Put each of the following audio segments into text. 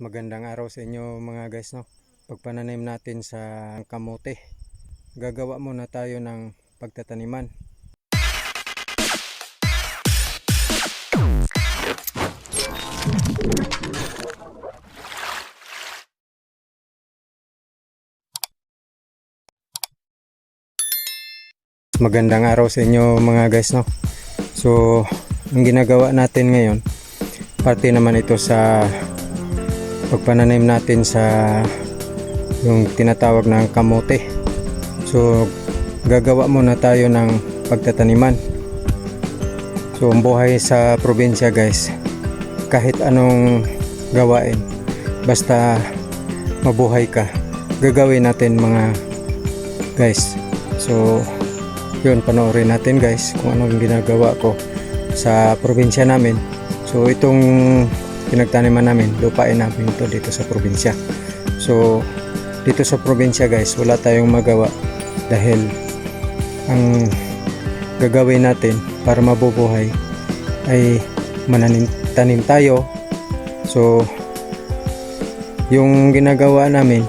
Magandang araw sa inyo mga guys no. Pagpananim natin sa kamote. Gagawa muna tayo ng pagtataniman. Magandang araw sa inyo mga guys no. So, ang ginagawa natin ngayon, parte naman ito sa pagpananim natin sa yung tinatawag ng kamote. So, gagawa muna tayo ng pagtataniman. So, ang buhay sa probinsya guys, kahit anong gawain, basta mabuhay ka, gagawin natin mga guys. So, yun, panoorin natin guys kung anong ginagawa ko sa probinsya namin. So, itong pinagtaniman namin, lupain namin ito dito sa probinsya. So, dito sa probinsya guys, wala tayong magawa dahil ang gagawin natin para mabubuhay ay mananim tayo. So, yung ginagawa namin,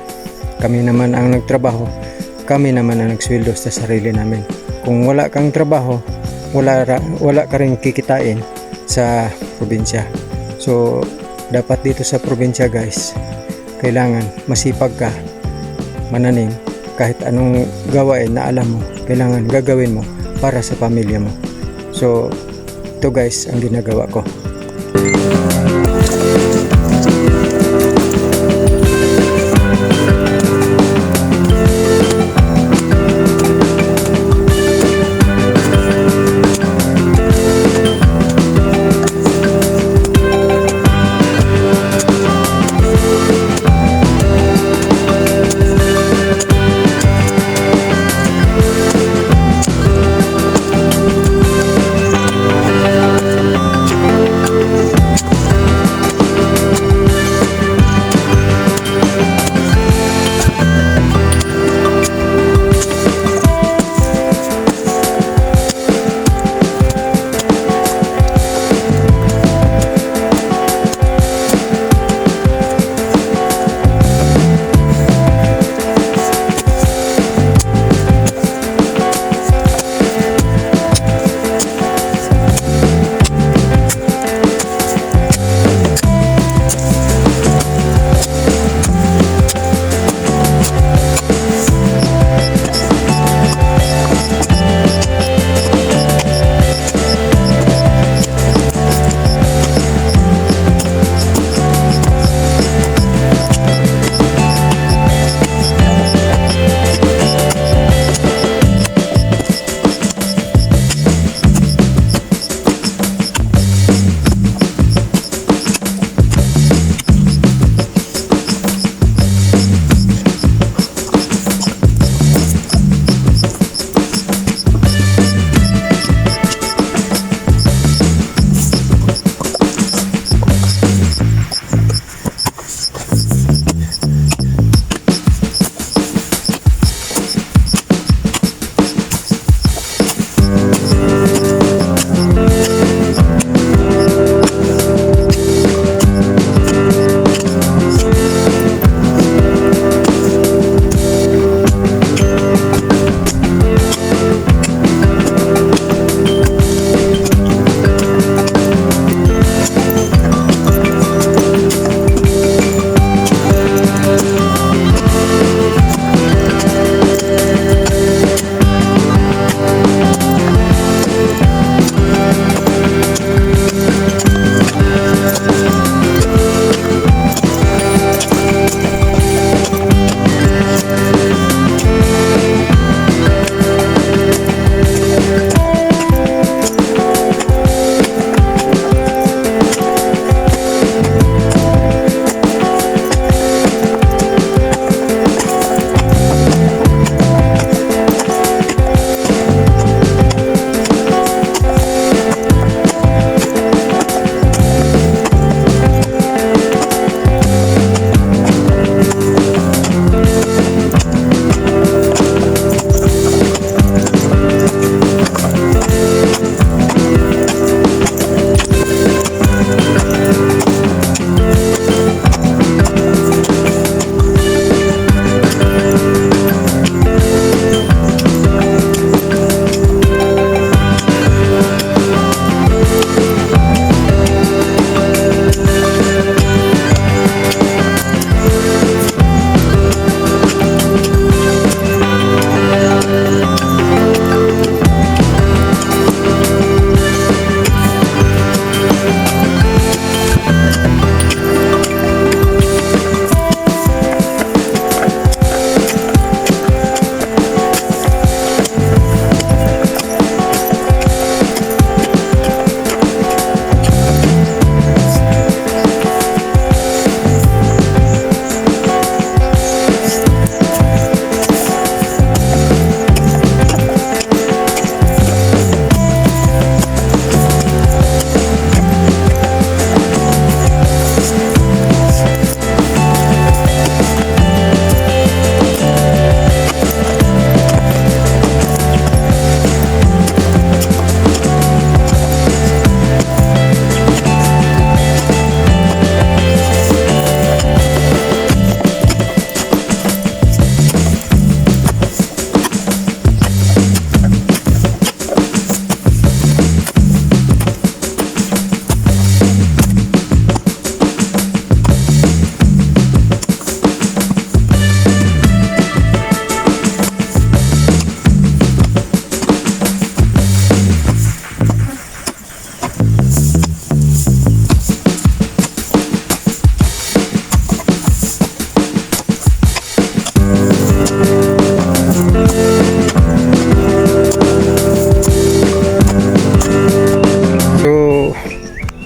kami naman ang nagtrabaho, kami naman ang nagsweldo sa sarili namin. Kung wala kang trabaho, wala, wala ka rin kikitain sa probinsya. So, dapat dito sa probinsya guys, kailangan masipag ka, mananim, kahit anong gawain na alam mo, kailangan gagawin mo para sa pamilya mo. So, ito guys ang ginagawa ko.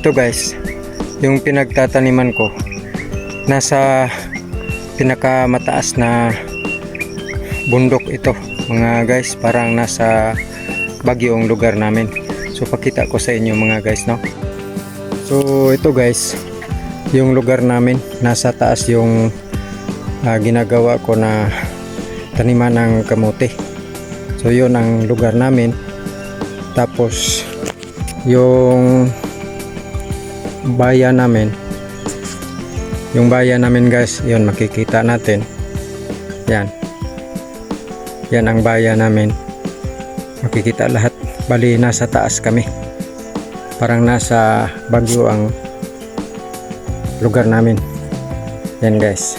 Ito guys, yung pinagtataniman ko nasa pinakamataas na bundok ito mga guys. Parang nasa bagyong lugar namin. So pakita ko sa inyo mga guys no? So ito guys yung lugar namin. Nasa taas yung ah, ginagawa ko na taniman ng kamote. So yun ang lugar namin. Tapos yung bayan namin. Yung bayan namin guys yun makikita natin. Yan. Yan ang bayan namin. Makikita lahat. Bali nasa taas kami. Parang nasa bagyo ang lugar namin. Yan guys.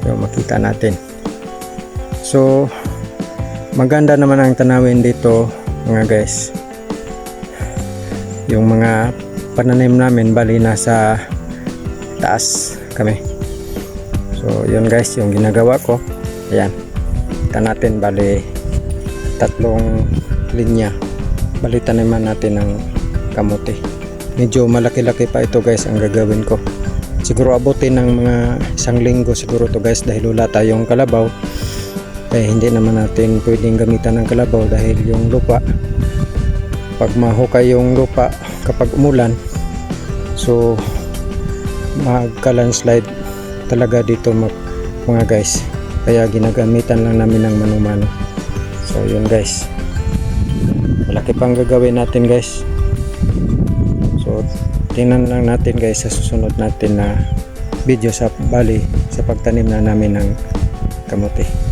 So makita natin. So maganda naman ang tanawin dito mga guys. Yung mga pananim namin bali nasa taas kami. So yun guys yung ginagawa ko. Ayan. Kita natin bali tatlong linya. Bali taniman natin ng kamote. Medyo malaki-laki pa ito guys ang gagawin ko. Siguro abutin ng mga isang linggo siguro to guys dahil wala tayong kalabaw. Eh hindi naman natin pwedeng gamitan ng kalabaw dahil yung lupa pag mahukay yung lupa kapag umulan. So magka-landslide talaga dito mag- mga guys. Kaya ginagamitan lang namin ng mano-mano so yun guys. Malaki pang gagawin natin guys. So tingnan lang natin guys sa susunod natin na video sa bali sa pagtanim na namin ng kamote